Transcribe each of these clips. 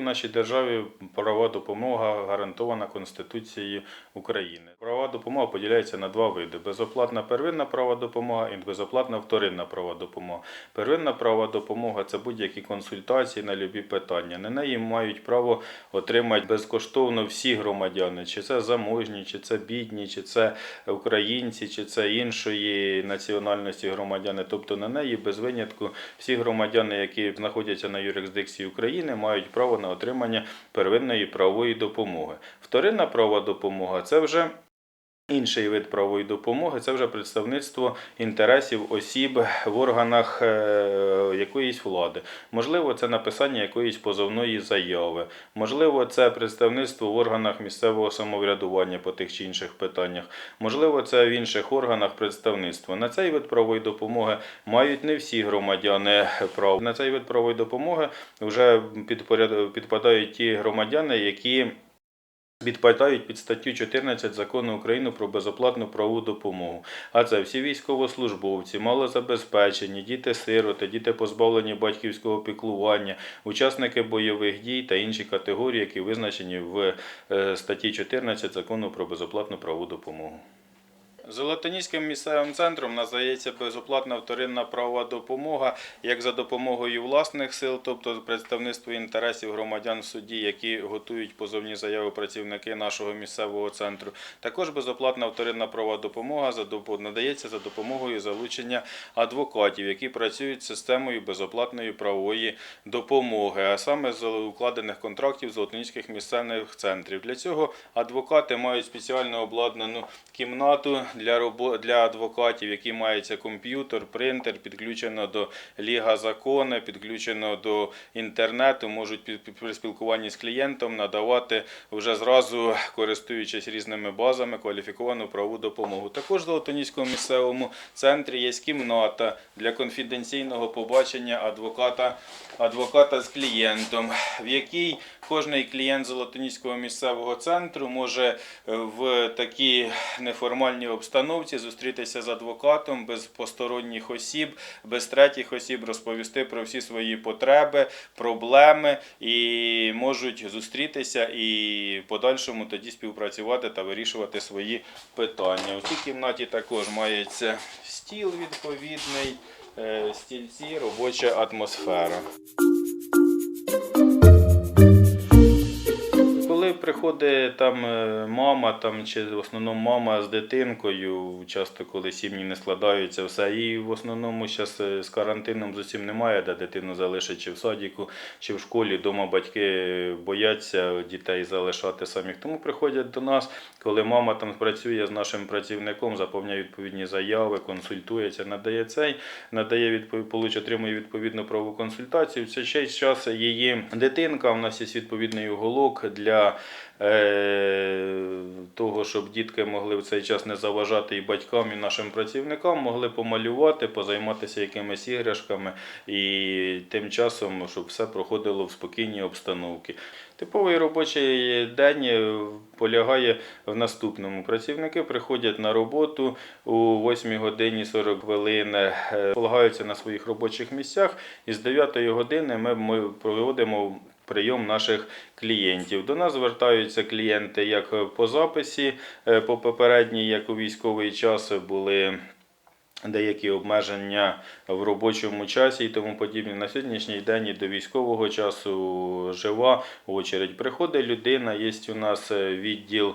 В нашій державі правова допомога гарантована Конституцією України. Правова допомога поділяється на два види: безоплатна первинна права допомога і безоплатна вторинна права допомога. Первинна права допомога це будь-які консультації на любі питання. На неї мають право отримати безкоштовно всі громадяни, чи це заможні, чи це бідні, чи це українці, чи це іншої національності громадяни. Тобто на неї без винятку всі громадяни, які знаходяться на юрисдикції України, мають право на отримання первинної правової допомоги. Вторинна права допомога це вже Інший вид правової допомоги це вже представництво інтересів осіб в органах е, якоїсь влади. Можливо, це написання якоїсь позовної заяви. Можливо, це представництво в органах місцевого самоврядування по тих чи інших питаннях. Можливо, це в інших органах представництва. На цей вид правової допомоги мають не всі громадяни прав. На цей вид правової допомоги вже підпадають ті громадяни, які Підпадають під статтю 14 закону України про безоплатну правову допомогу. А це всі військовослужбовці, малозабезпечені, діти-сироти, діти позбавлені батьківського піклування, учасники бойових дій та інші категорії, які визначені в е, статті 14 закону про безоплатну правову допомогу. Золотоніським місцевим центром надається безоплатна вторинна правова допомога як за допомогою власних сил, тобто представництво інтересів громадян в суді, які готують позовні заяви працівники нашого місцевого центру. Також безоплатна вторинна правова допомога надається за допомогою залучення адвокатів, які працюють системою безоплатної правової допомоги, а саме з укладених контрактів золотоніських місцевих центрів. Для цього адвокати мають спеціально обладнану кімнату для робо- для адвокатів, які мається комп'ютер, принтер, підключено до Ліга закону, підключено до інтернету, можуть при спілкуванні з клієнтом надавати вже зразу, користуючись різними базами, кваліфіковану правову допомогу. Також в Золотоніському місцевому центрі є кімната для конфіденційного побачення адвоката, адвоката з клієнтом, в якій кожний клієнт Золотоніського місцевого центру може е, в такій неформальній обстановці зустрітися з адвокатом без посторонніх осіб, без третіх осіб, розповісти про всі свої потреби, проблеми і можуть зустрітися і подальшому тоді співпрацювати та вирішувати свої питання. У цій кімнаті також мається стіл відповідний, е, стільці, робоча атмосфера. Приходить там е, мама, там чи в основному мама з дитинкою, часто коли сім'ї не складаються, все. І в основному зараз з карантином зовсім немає, де дитину залишить чи в садіку, чи в школі. Дома батьки бояться дітей залишати самих. Тому приходять до нас, коли мама там працює з нашим працівником, заповняє відповідні заяви, консультується, надає цей, надає відповідь, отримує відповідну правову консультацію. В цей ще час її дитинка, у нас є відповідний уголок для е, того, щоб дітки могли в цей час не заважати і батькам, і нашим працівникам, могли помалювати, позайматися якимись іграшками і тим часом, щоб все проходило в спокійній обстановці. Типовий робочий день е, полягає в наступному. Працівники приходять на роботу у 8 годині 40 хвилин, е, полагаються на своїх робочих місцях, і з 9 години ми проводимо прийом наших клієнтів. До нас звертаються клієнти як по записі, е, по попередній, як у військовий час були. Деякі обмеження в робочому часі і тому подібне. На сьогоднішній день і до військового часу жива очередь. Приходить людина, є у нас е, відділ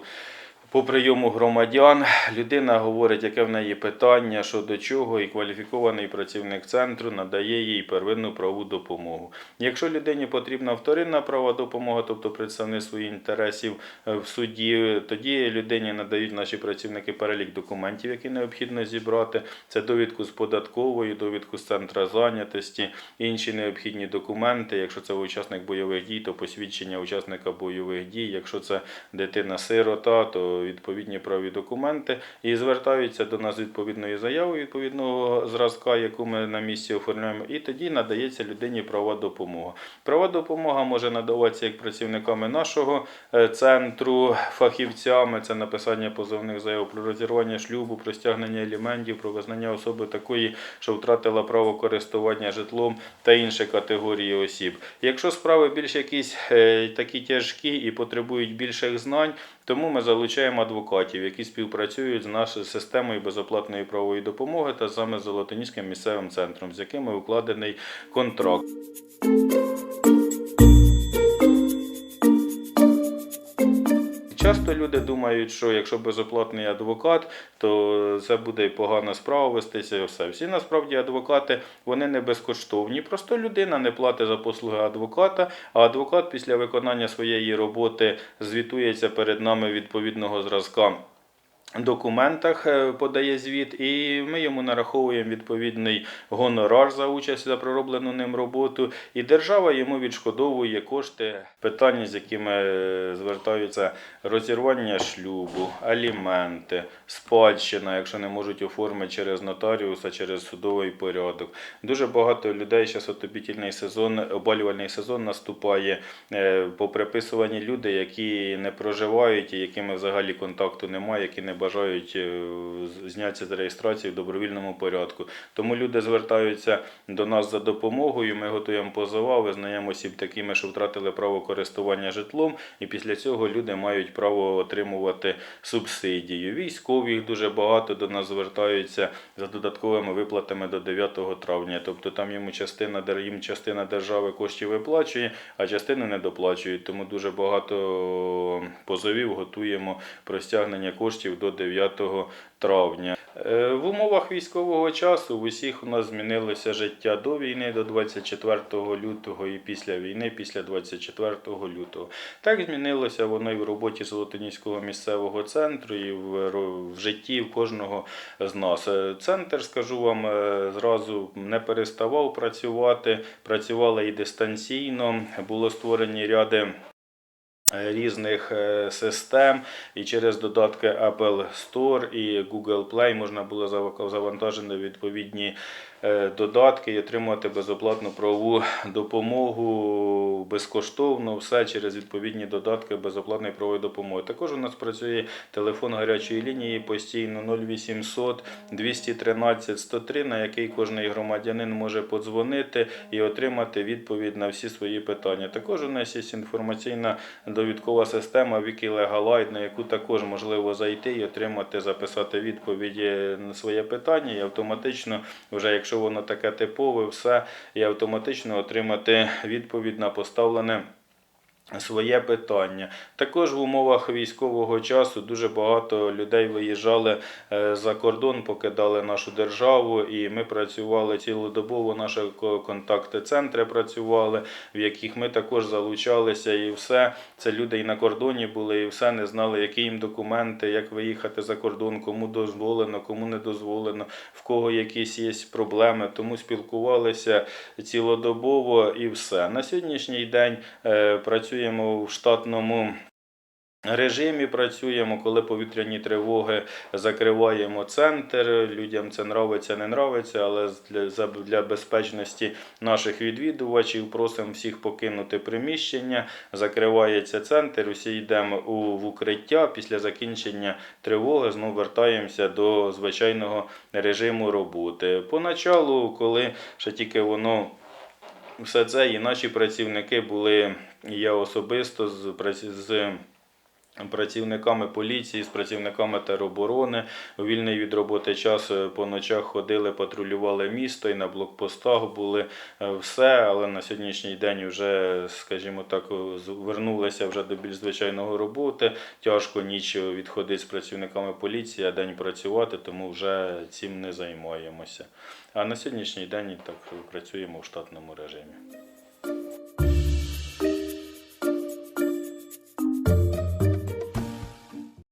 по прийому громадян. Людина говорить, яке в неї питання, що до чого, і кваліфікований працівник центру надає їй первинну правову допомогу. Якщо людині потрібна вторинна права допомога, тобто представництво її інтересів е, в суді, тоді людині надають наші працівники перелік документів, які необхідно зібрати. Це довідку з податкової, довідку з центра зайнятості, інші необхідні документи. Якщо це учасник бойових дій, то посвідчення учасника бойових дій. Якщо це дитина-сирота, то відповідні правові документи і звертаються до нас з відповідною заявою відповідного зразка, яку ми на місці оформляємо, і тоді надається людині права допомога. Права допомога може надаватися як працівниками нашого е, центру, фахівцями, це написання позовних заяв про розірвання шлюбу, про стягнення елементів, про визнання особи такої, що втратила право користування житлом та інші категорії осіб. Якщо справи більш якісь е, такі тяжкі і потребують більших знань, тому ми залучаємо адвокатів, які співпрацюють з нашою системою безоплатної правової допомоги та саме Золотоніським місцевим центром, з якими укладений контракт. Часто люди думають, що якщо безоплатний адвокат, то це буде погана справа вестися і все. Всі насправді адвокати вони не безкоштовні. Просто людина не платить за послуги адвоката, а адвокат після виконання своєї роботи звітується перед нами відповідного зразка. Документах е, подає звіт, і ми йому нараховуємо відповідний гонорар за участь за пророблену ним роботу. І держава йому відшкодовує кошти. Питання, з якими е, звертаються розірвання шлюбу, аліменти, спадщина, якщо не можуть оформити через нотаріуса, через судовий порядок. Дуже багато людей зараз отопітельний сезон, опалювальний сезон наступає е, по приписуванні люди, які не проживають і якими взагалі контакту немає, які не бажають е, знятися з реєстрації в добровільному порядку. Тому люди звертаються до нас за допомогою. Ми готуємо позова, визнаємо осіб такими, що втратили право користування житлом, і після цього люди мають право отримувати субсидію. Військових дуже багато до нас звертаються за додатковими виплатами до 9 травня. Тобто там йому частина їм частина держави коштів виплачує, а частину не доплачують. Тому дуже багато позовів готуємо про стягнення коштів до 9 травня. Е, В умовах військового часу в усіх у нас змінилося життя до війни, до 24 лютого і після війни, після 24 лютого. Так змінилося воно і в роботі Золотоніського місцевого центру, і в, в житті в кожного з нас. Е, Центр, скажу вам, е, зразу не переставав працювати, працювали і дистанційно, було створені ряди різних е, систем, і через додатки Apple Store і Google Play можна було завантажити відповідні е, додатки і отримувати безоплатну правову допомогу безкоштовно, все через відповідні додатки безоплатної правової допомоги. Також у нас працює телефон гарячої лінії постійно 0800 213 103, на який кожний громадянин може подзвонити і отримати відповідь на всі свої питання. Також у нас є інформаційна довідкова система Wikilегалайт, на яку також можливо зайти і отримати, записати відповіді на своє питання, і автоматично, вже якщо воно таке типове, все, і автоматично отримати відповідь на поставлене. Своє питання. Також в умовах військового часу дуже багато людей виїжджали е, за кордон, покидали нашу державу, і ми працювали цілодобово. Наші контакти центри працювали, в яких ми також залучалися, і все це люди і на кордоні були, і все не знали, які їм документи, як виїхати за кордон, кому дозволено, кому не дозволено, в кого якісь є проблеми. Тому спілкувалися цілодобово і все. На сьогоднішній день е, працюємо в штатному. Режимі працюємо, коли повітряні тривоги закриваємо центр. Людям це нравиться, не нравиться, але для, для безпечності наших відвідувачів просимо всіх покинути приміщення. Закривається центр, усі йдемо у в укриття. Після закінчення тривоги знову вертаємося до звичайного режиму роботи. Поначалу, коли ще тільки воно все це, і наші працівники були, і я особисто з, з працівниками поліції, з працівниками тероборони. У вільний від роботи час е, по ночах ходили, патрулювали місто і на блокпостах були е, все, але на сьогоднішній день вже, скажімо так, з- вернулися вже до більш звичайного роботи. Тяжко ніч відходити з працівниками поліції, а день працювати, тому вже цим не займаємося. А на сьогоднішній день так працюємо в штатному режимі.